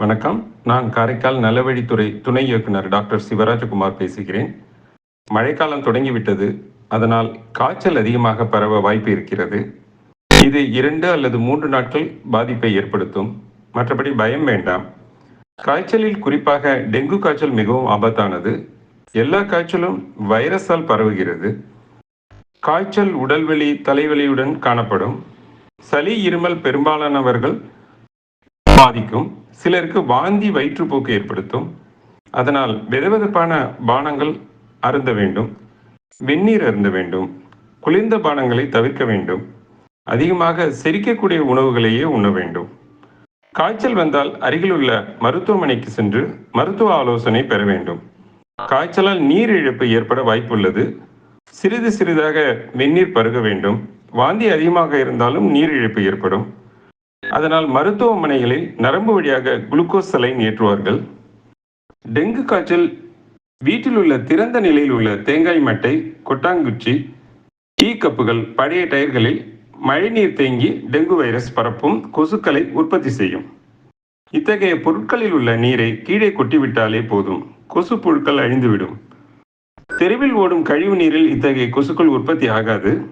வணக்கம். நான் காரைக்கால் நலவழித்துறை துணை இயக்குனர் டாக்டர் சிவராஜகுமார் பேசுகிறேன். மழைக்காலம் தொடங்கிவிட்டது. அதனால் காய்ச்சல் அதிகமாக பரவ வாய்ப்பு இருக்கிறது. இது இரண்டு அல்லது மூன்று நாட்கள் பாதிப்பை ஏற்படுத்தும். மற்றபடி பயம் வேண்டாம். காய்ச்சலில் குறிப்பாக டெங்கு காய்ச்சல் மிகவும் ஆபத்தானது. எல்லா காய்ச்சலும் வைரஸால் பரவுகிறது. காய்ச்சல் உடல்வலி தலைவலியுடன் காணப்படும். சளி இருமல் பெரும்பாலானவர்கள் பாதிக்கும். சிலருக்கு வாந்தி வயிற்றுப்போக்கு ஏற்படுத்தும். அதனால் வெதவெதப்பான பானங்கள் அருந்த வேண்டும். வெந்நீர் அருந்த வேண்டும். குளிர்ந்த பானங்களை தவிர்க்க வேண்டும். அதிகமாக செரிக்கக்கூடிய உணவுகளையே உண்ண வேண்டும். காய்ச்சல் வந்தால் அருகிலுள்ள மருத்துவமனைக்கு சென்று மருத்துவ ஆலோசனை பெற வேண்டும். காய்ச்சலால் நீர் இழப்பு ஏற்பட வாய்ப்புள்ளது. சிறிது சிறிதாக வெந்நீர் பருக வேண்டும். வாந்தி அதிகமாக இருந்தாலும் நீர் இழப்பு ஏற்படும். அதனால் மருத்துவமனைகளில் நரம்பு வழியாக குளுக்கோஸ் சலைன் ஏற்றுவார்கள். டெங்கு காய்ச்சல் வீட்டில் உள்ள திறந்த நிலையில் உள்ள தேங்காய் மட்டை கொட்டாங்குச்சி டீ கப்புகள் பழைய டயர்களில் மழைநீர் தேங்கி டெங்கு வைரஸ் பரப்பும் கொசுக்களை உற்பத்தி செய்யும். இத்தகைய பொருட்களில் உள்ள நீரை கீழே கொட்டிவிட்டாலே போதும். கொசு புழுக்கள் அழிந்துவிடும். தெருவில் ஓடும் கழிவு நீரில் இத்தகைய கொசுக்கள் உற்பத்தி ஆகாது.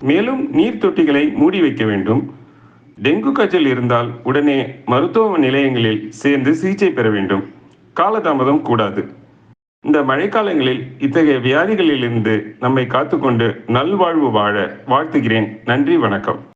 மேலும் நீர் தொட்டிகளை மூடி வைக்க வேண்டும். டெங்கு காய்ச்சல் இருந்தால் உடனே மருத்துவ நிலையங்களில் சேர்ந்து சிகிச்சை பெற வேண்டும். காலதாமதம் கூடாது. இந்த மழைக்காலங்களில் இத்தகைய வியாதிகளிலிருந்து நம்மை காத்துக்கொண்டு நல்வாழ்வு வாழ வாழ்த்துகிறேன். நன்றி வணக்கம்.